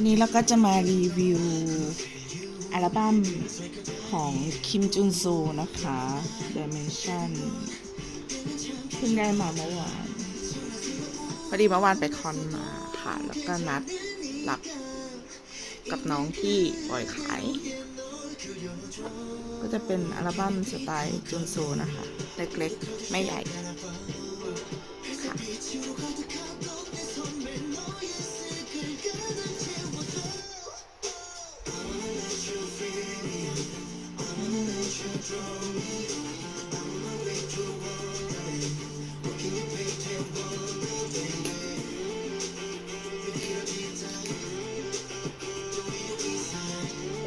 วันนี้เราก็จะมารีวิวอัลบั้มของคิมจุนซูนะคะ Dimension เพิ่งได้มาเมื่อวานพอดีเมื่อวานไปคอนมาค่ะ แล้วก็นัดหลับกับน้องที่ปล่อยขาย ก็จะเป็นอัลบั้มสไตล์จุนซูนะคะ เล็กๆ ไม่ใหญ่ค่ะ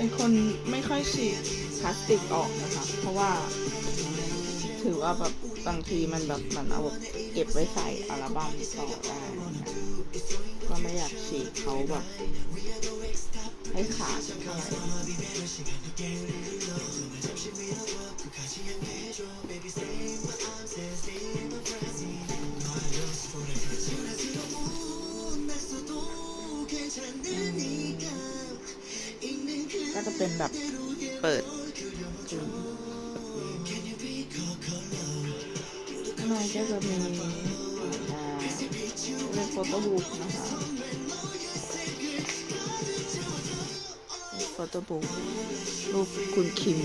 เป็นคนไม่ค่อยฉีกพลาสติกออกนะคะ เพราะว่า ถือว่าแบบบางทีมันแบบมันเอาเก็บไว้ใส่อัลบั้มต่อได้ก็ไม่อยากฉีกเขาแบบให้ขาดเท่าไหร่ เป็นแบบเปิดข้างในก็จะมีอ่าเป็นโฟโต้บุ๊กนะคะโฟโต้บุ๊กรูปคุณคิม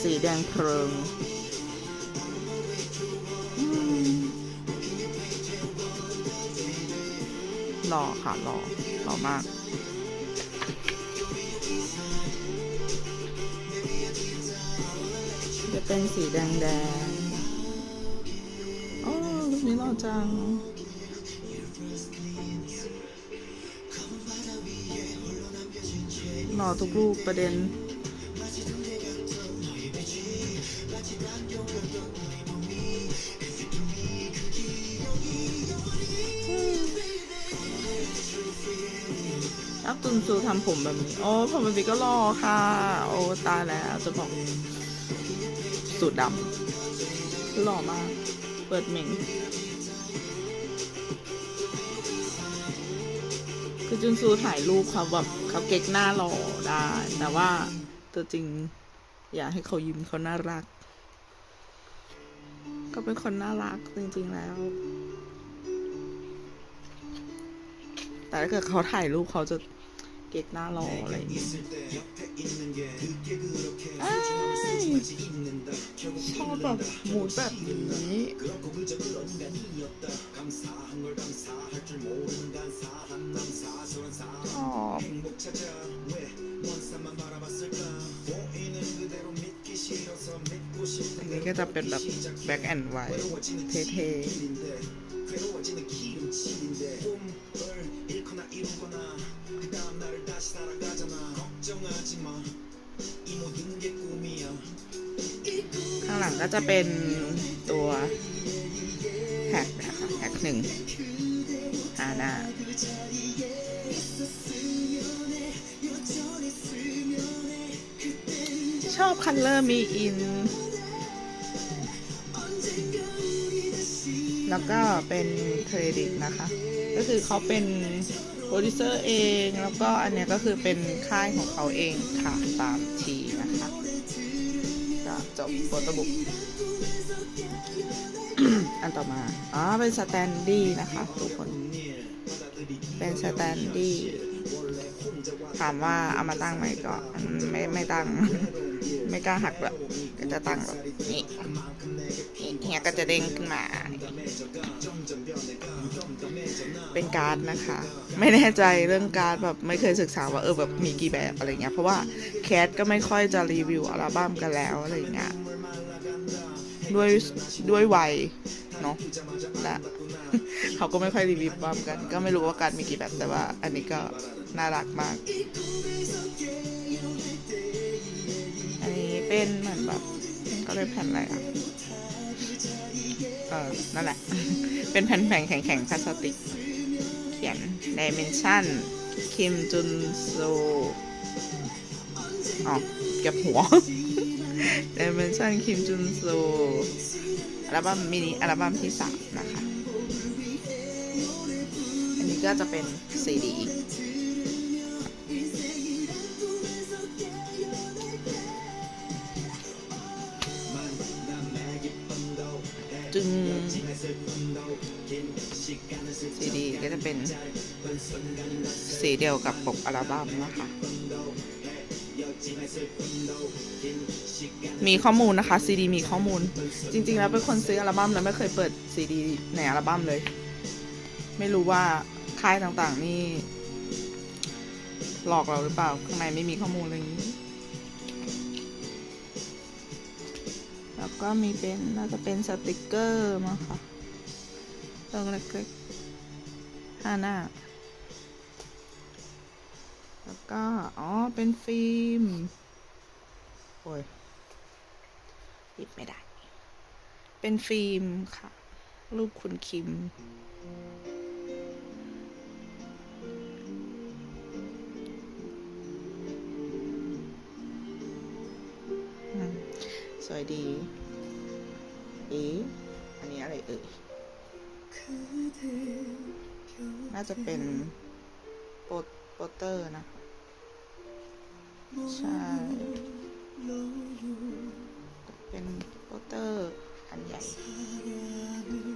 สีแดงเพลิงอืมหล่อค่ะหล่อหล่อมาก จะเป็นสีแดงแดงๆโอ้รูปนี้หล่อจัง หล่อทุกรูปประเด็นอักตุนซูทำผมแบบนี้ โอ้ผมแบบนี้ก็หล่อค่ะ โอ้ ตายแล้วจะบอก สูตรดำหล่อมาก เปิดเหม่งคือจุนซูถ่ายรูปเขาแบบเขาเก๊กหน้าหล่อได้ แต่ว่าตัวจริงอยากให้เขายิ้มเขาน่ารัก ก็เป็นคนน่ารักจริงๆแล้ว แต่ถ้าเกิดเขาถ่ายรูปเขาจะ เก๊กหน้าหล่ออะไรอย่างเงี้ยอ้ายชอบแบบหมูดแบบนี้ชอบอันนี้ก็จะเป็นแบบแบ็กแอนด์ไวเท่ๆ ข้างหลังก็จะเป็นตัวแท็กนะคะแท็กหนึ่งหานาชอบคัลเลอร์มีอิน แล้วก็เป็นเครดิตนะคะ ก็คือเขาเป็น โปรดิวเซอร์เองแล้วก็อันเนี้ยก็คือเป็นค่ายของเขาเองค่ะตามทีนะคะก็จบโฟโต้บุ๊กอันต่อมา อ๋อ เป็นสแตนดี้นะคะทุกคน เป็นสแตนดี้ถามว่าเอามาตั้งไหมก็ไม่ไม่ตั้ง ไม่กล้าหักแบบก็จะตั้งแบบนี้นี่ เฮียก็จะเด้งขึ้นมา เป็นการ์ดนะคะ ไม่แน่ใจเรื่องการ์ดแบบไม่เคยศึกษาว่าเออแบบมีกี่แบบอะไรเงี้ย เพราะว่าแคทก็ไม่ค่อยจะรีวิวอัลบั้มกันแล้วอะไรเงี้ย ด้วยด้วยวัยเนาะและเขาก็ไม่ค่อยรีวิวบัมกัน ก็ไม่รู้ว่าการดมีกี่แบบแต่ว่า อันนี้ก็น่ารักมาก อันนี้เป็นเหมือนแบบก็เลยแผ่นอะไรอะ เออนั่นแหละ เป็นแผ่นแผ่นแข็งๆพลาสติก เขียน Dimension คิมจุนโซอ๋อเก็บหัว Dimension คิมจุนโซอัลบั้มมินิอัลบั้มที่สามนะคะ อันนี้ก็จะเป็นซีดี จึงซีดีก็จะเป็นสีเดียวกับปกอัลบั้มนะคะ มีข้อมูลนะคะซีดีมีข้อมูล จริง ๆ แล้วเป็นคนซื้ออัลบั้มแล้วไม่เคยเปิดซีดีในอัลบั้มเลย ไม่รู้ว่าค่ายต่างๆนี่หลอกเราหรือเปล่า ข้างในไม่มีข้อมูลอะไรอย่างนี้ แล้วก็มีเป็นน่าจะเป็นสติกเกอร์มาค่ะตรงเล็กๆห้าหน้า แล้วก็ อ๋อ เป็นฟิล์ม โอ้ยปิดไม่ได้ เป็นฟิล์มค่ะ รูปคุณคิม วยดีเอ๊ะอันนี้อะไรเอ่ย น่าจะเป็นโปโปเตอร์นะคะใช่ เป็นโปเตอร์ อันใหญ่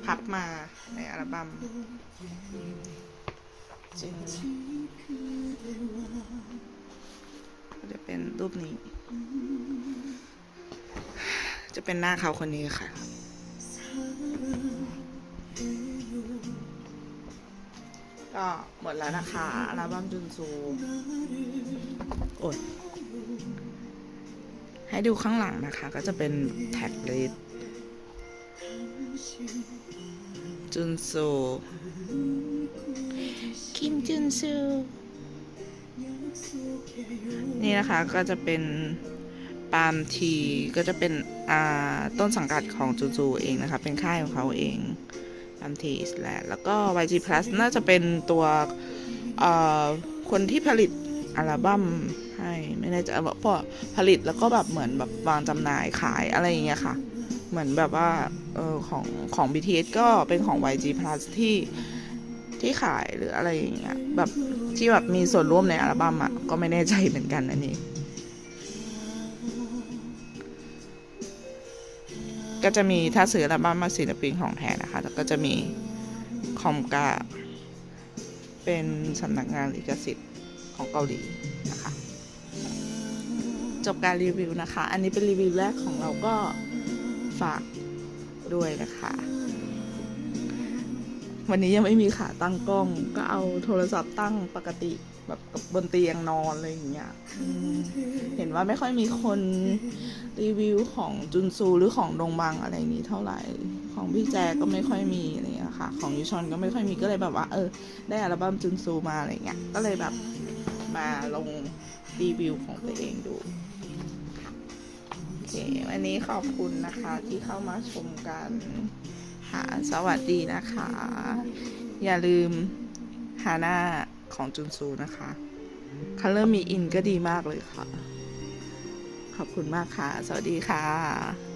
พับมาในอัลบั้มจึงก็จะเป็นรูปนี้ จะเป็นหน้าเขาคนนี้ค่ะ ก็หมดแล้วนะคะอัลบั้มจุนซูโอ้ยให้ดูข้างหลังนะคะ ก็จะเป็นแท็กเลสจุนซูคิมจุนซูนี่นะคะก็จะเป็น ปาล์มทีก็จะเป็นต้นสังกัดของจูจูเองนะคะ เป็นค่ายของเขาเองปาล์มทีสแลแล้วก็ YG Plus น่าจะเป็นตัวคนที่ผลิตอัลบั้มให้ไม่แน่ใจว่าพอผลิตแล้วก็แบบเหมือนแบบวางจำหน่ายขายอะไรอย่างเงี้ยค่ะ เหมือนแบบว่าออของของ BTS ก็เป็นของ YG Plus ที่ที่ขายหรืออะไรอย่างเงี้ยแบบที่แบบมีส่วนร่วมในอัลบั้มอะก็ไม่แน่ใจเหมือนกันอันนี้ ก็จะมีถ้าซื้ออัลบั้มมาศิลปินของแท้นะคะแล้วก็จะมีคอมกาเป็นสำนักงานลิขสิทธิ์ของเกาหลีนะคะ จบการรีวิวนะคะ อันนี้เป็นรีวิวแรกของเราก็ฝากด้วยนะคะ วันนี้ยังไม่มีขาตั้งกล้อง ก็เอาโทรศัพท์ตั้งปกติ แบบกับบนเตียงนอนอะไรอย่างเงี้ยอืมเห็นว่าไม่ค่อยมีคนรีวิวของจุนซูหรือของดงบังอะไรอย่างนี้เท่าไหร่ ของพี่แจก็ไม่ค่อยมีอะไรอย่างเงี้ยค่ะ ของยูชอนก็ไม่ค่อยมีก็เลยแบบว่า เออ ได้อัลบั้มจุนซูมาอะไรเงี้ยก็เลยแบบมาลงรีวิวของตัวเองดูโอเควันนี้ขอบคุณนะคะที่เข้ามาชมกันค่ะสวัสดีนะคะ อย่าลืมหาหน้า ของจุนซูนะคะคัลเลอร์มีอินก็ดีมากเลยค่ะ ขอบคุณมากค่ะ สวัสดีค่ะ